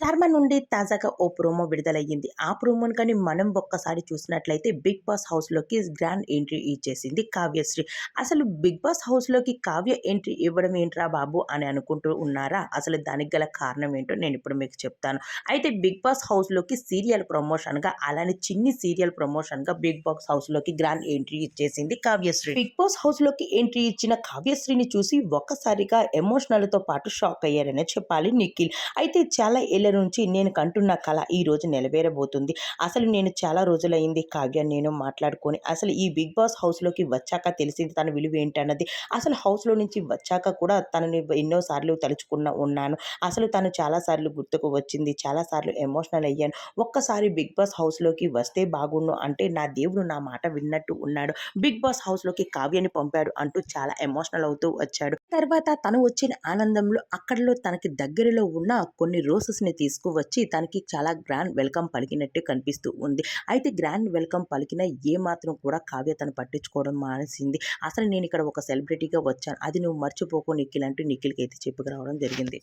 శర్మ నుండి తాజాగా ఓ ప్రోమో విడుదలయ్యింది. ఆ ప్రోమోను కానీ మనం ఒక్కసారి చూసినట్లయితే 'బిగ్ బాస్' హౌస్‌లోకి గ్రాండ్ ఎంట్రీ ఇచ్చేసింది కావ్యశ్రీ. అసలు 'బిగ్ బాస్' హౌస్‌లోకి కావ్య ఎంట్రీ ఇవ్వడం ఏంట్రా బాబు అని అనుకుంటూ ఉన్నారా? అసలు దానికి గల కారణం ఏంటో నేను ఇప్పుడు మీకు చెప్తాను. అయితే 'బిగ్ బాస్' హౌస్‌లోకి సీరియల్ ప్రమోషన్‌గా అలానే చిన్ని సీరియల్ ప్రమోషన్‌గా 'బిగ్ బాస్' హౌస్‌లోకి గ్రాండ్ ఎంట్రీ ఇచ్చేసింది కావ్యశ్రీ. 'బిగ్ బాస్' హౌస్‌లోకి ఎంట్రీ ఇచ్చిన కావ్యశ్రీని చూసి ఒక్కసారిగా ఎమోషనల్‌తో పాటు షాక్ అయ్యారనే చెప్పాలి నిఖిల్. అయితే చాలా నుంచి నేను కంటున్న కళ ఈ రోజు నెరవేరబోతుంది. అసలు నేను చాలా రోజులైంది కావ్య నేను మాట్లాడుకొని. అసలు ఈ 'బిగ్ బాస్' హౌస్‌లోకి వచ్చాక తెలిసింది తన విలువ ఏంటన్నది. అసలు హౌస్‌లో నుంచి వచ్చాక కూడా తనని ఎన్నోసార్లు తలుచుకున్న ఉన్నాను. అసలు తను చాలా సార్లు గుర్తుకు వచ్చింది. చాలా సార్లు ఎమోషనల్ అయ్యాను. ఒక్కసారి 'బిగ్ బాస్' హౌస్‌లోకి వస్తే బాగుండు అంటే నా దేవుడు నా మాట విన్నట్టు ఉన్నాడు. 'బిగ్ బాస్' హౌస్‌లోకి కావ్యని పంపాడు అంటూ చాలా ఎమోషనల్ అవుతూ వచ్చాడు. తర్వాత తను వచ్చిన ఆనందంలో అక్కడలో తనకి దగ్గరలో ఉన్న కొన్ని రోజెస్ని తీసుకువచ్చి తనకి చాలా గ్రాండ్ వెల్కమ్ పలికినట్టు కనిపిస్తూ ఉంది. అయితే గ్రాండ్ వెల్కమ్ పలికిన ఏమాత్రం కూడా కావ్య తను పట్టించుకోవడం మానేసింది. అసలు నేను ఇక్కడ ఒక సెలబ్రిటీగా వచ్చాను. అది నువ్వు మర్చిపోకు నిఖిల్ అంటూ అయితే చెప్పుకురావడం జరిగింది.